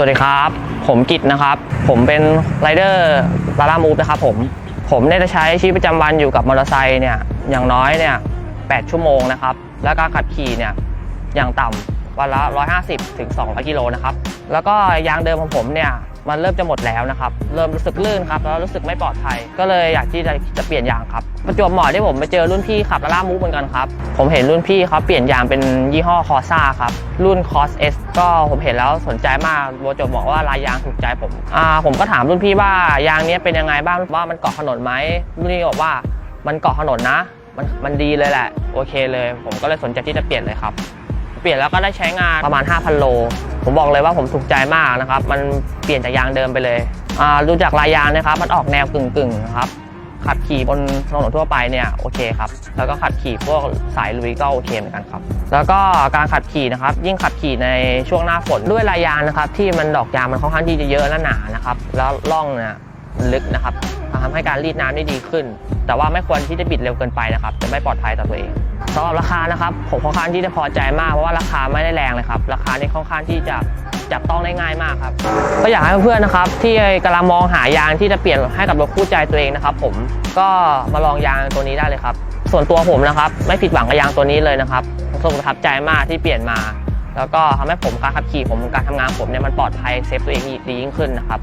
สวัสดีครับ ผมกิตนะครับ ผมเป็นไรเดอร์ลาล่ามูฟนะครับผม ผมเนี่ยจะใช้ชีวิตประจำวันอยู่กับมอเตอร์ไซค์เนี่ย อย่างน้อยเนี่ย 8 ชั่วโมงนะครับ แล้วการขับขี่เนี่ย อย่างต่ำวันละ 150ถึง200 กิโลนะครับ แล้วก็ยางเดิมของผมเนี่ย มันเริ่มจะหมดแล้วนะครับ เริ่มรู้สึกลื่นครับ แล้วรู้สึกไม่ปลอดภัย ก็เลยอยากที่จะจะเปลี่ยนยางครับ ประจวบเหมาะที่ผมไปเจอรุ่นพี่ขับลาล่ามูฟเหมือนกันครับ ผมเห็นรุ่นพี่เขาเปลี่ยนยางเป็นยี่ห้อคอซ่าครับ รุ่นคอสเอสก็ผมเห็นแล้วสนใจมากประจวบบอกว่าลายยางถูกใจผม อ่า ผมก็ถามรุ่นพี่ว่ายางนี้เป็นยังไงบ้างว่ามันเกาะถนนไหมรุ่นพี่บอกว่ามันเกาะถนนนะ มันมันดีเลยแหละ โอเคเลย ผมก็เลยสนใจที่จะเปลี่ยนเลยครับ เปลี่ยนแล้วก็ได้ใช้งานประมาณ 5,000 โล ผมบอกเลยว่าผมถูกใจมากนะครับ มันเปลี่ยนจากยางเดิมไปเลยอ่าดูจากลายยางนะครับ มันออกแนวกึ่งๆนะครับขับขี่บนถนนทั่วไปเนี่ยโอเคครับแล้วก็ขับขี่พวกสายลุยก็โอเคเหมือนกันครับ แล้วก็การขับขี่นะครับ ยิ่งขับขี่ในช่วงหน้าฝนด้วยลายยางนะครับ ที่มันดอกยางมันค่อนข้างที่จะเยอะและหนานะครับ แล้วร่องเนี่ยลึกนะครับทำให้การรีดน้ำได้ดีขึ้น แต่ว่าไม่ควรที่จะบิดเร็วเกินไปนะครับ จะไม่ปลอดภัยต่อตัวเอง สำหรับราคานะครับผมค่อนข้างที่จะพอใจมากเพราะว่าราคาไม่ได้แรงเลยครับราคานี่ค่อนข้างที่จะจับต้องได้ง่ายมากครับ ก็อยากให้เพื่อนๆนะครับ ที่กำลังมองหายางที่จะเปลี่ยนให้กับรถคู่ใจตัวเองนะครับ ผมก็มาลองยางตัวนี้ได้เลยครับ ส่วนตัวผมนะครับ ไม่ผิดหวังกับยางตัวนี้เลยนะครับผมรู้สึกประทับใจมากที่เปลี่ยนมา แล้วก็ทำให้ผมการขับขี่ผมการทำงานผมเนี่ยมันปลอดภัยเซฟตัวเองดียิ่งขึ้นนะครับ